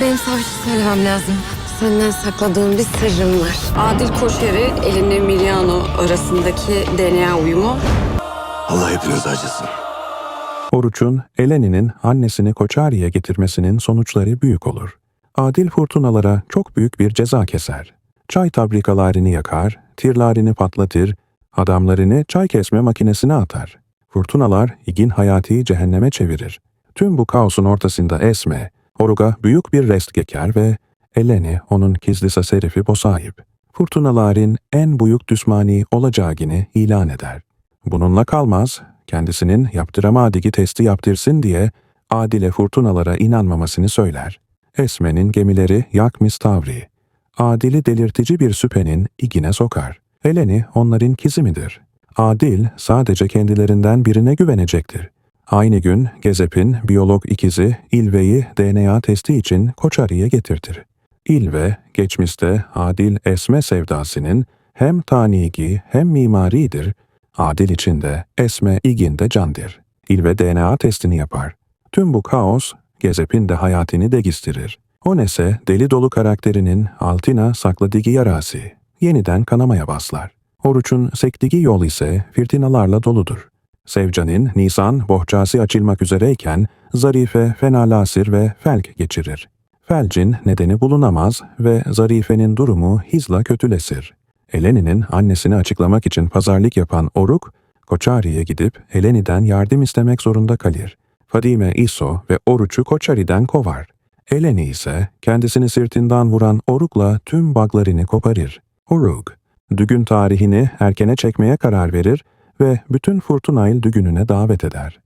Benim savaşı söylemem lazım. Senden sakladığım bir sırrım var. Adil Koşer'i Eleni Miliano arasındaki DNA uyumu Allah hepiniz acısın. Oruç'un Eleni'nin annesini Koçari'ye getirmesinin sonuçları büyük olur. Adil fırtınalara çok büyük bir ceza keser. Çay tabrikalarını yakar, tirlerini patlatır, adamlarını çay kesme makinesine atar. Fırtınalar İgin hayatı cehenneme çevirir. Tüm bu kaosun ortasında Esme, Orug'a büyük bir rest geker ve Eleni onun gizli serifi bosahip. Fırtınaların en büyük düşmani olacağını ilan eder. Bununla kalmaz, kendisinin yaptıramadığı testi yaptırsın diye Adile fırtınalara inanmamasını söyler. Esme'nin gemileri yakmis tavri. Adil'i delirtici bir süpenin igine sokar. Eleni onların kizimidir. Adil sadece kendilerinden birine güvenecektir. Aynı gün Gezep'in biyolog ikizi İlve'yi DNA testi için Koçari'ye getirtir. İlve, geçmişte Adil Esme sevdasının hem tanigi hem mimaridir, Adil içinde Esme İgin de candır. İlve DNA testini yapar. Tüm bu kaos, Gezep'in de hayatını değiştirir. O nese deli dolu karakterinin altına sakladığı yarası yeniden kanamaya başlar. Oruç'un sektiği yol ise fırtınalarla doludur. Sevcan'ın Nisan bohçası açılmak üzereyken Zarife fenalasır ve felk geçirir. Felcin nedeni bulunamaz ve Zarife'nin durumu hızla kötülesir. Eleni'nin annesini açıklamak için pazarlık yapan Oruk, Koçari'ye gidip Eleni'den yardım istemek zorunda kalır. Fadime İso ve Oruç'u Koçari'den kovar. Eleni ise kendisini sırtından vuran Oruk'la tüm baglarını koparır. Oruk, düğün tarihini erkene çekmeye karar verir ve bütün Fırtınail düğününe davet eder.